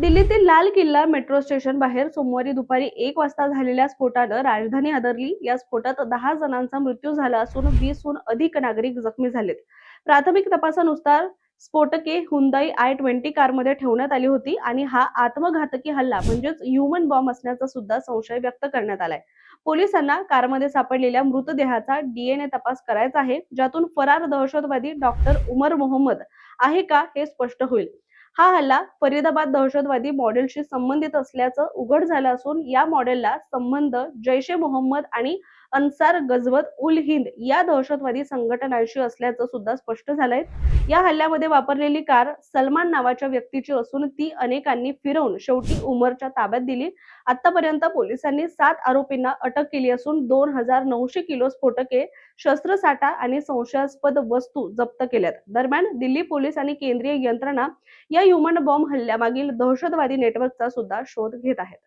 दिल्लीतील लाल किल्ला मेट्रो स्टेशन बाहेर सोमवारी दुपारी एक वाजता झालेल्या स्फोटानं राजधानी आदरली. या स्फोटात दहा जणांचा मृत्यू झाला असून वीसहून अधिक नागरिक जखमी झालेत. प्राथमिक तपासानुसार स्फोटके हुंदाई आय ट्वेंटी कारमध्ये ठेवण्यात आली होती आणि हा आत्मघातकी हल्ला म्हणजेच ह्युमन बॉम्ब असण्याचा सुद्धा संशय व्यक्त करण्यात आलाय. पोलिसांना कारमध्ये सापडलेल्या मृतदेहाचा डीएनए तपास करायचा आहे ज्यातून फरार दहशतवादी डॉक्टर उमर मोहम्मद आहे का हे स्पष्ट होईल. हा हल्ला फरीदाबाद दहशतवादी मॉडेलशी संबंधित असल्याचं उघड झालं असून या मॉडेलला संबंध जैश ए मोहम्मद आणि अन्सार गझवत उल हिंद या दहशतवादी संघटनांशी असल्याचं सुद्धा स्पष्ट झालंय. या हल्ल्यामध्ये वापरलेली कार सलमान नावाच्या व्यक्तीची असून ती अनेकांनी फिरवून शेवटी उमरच्या ताब्यात दिली. आतापर्यंत पोलिसांनी सात आरोपींना अटक केली असून दोन हजार नऊशे किलो स्फोटके शस्त्रसाठा आणि संशयास्पद वस्तू जप्त केल्यात. दरम्यान दिल्ली पोलीस आणि केंद्रीय यंत्रणा या ह्युमन बॉम्ब हल्ल्यामागील दहशतवादी नेटवर्कचा सुद्धा शोध घेत आहेत.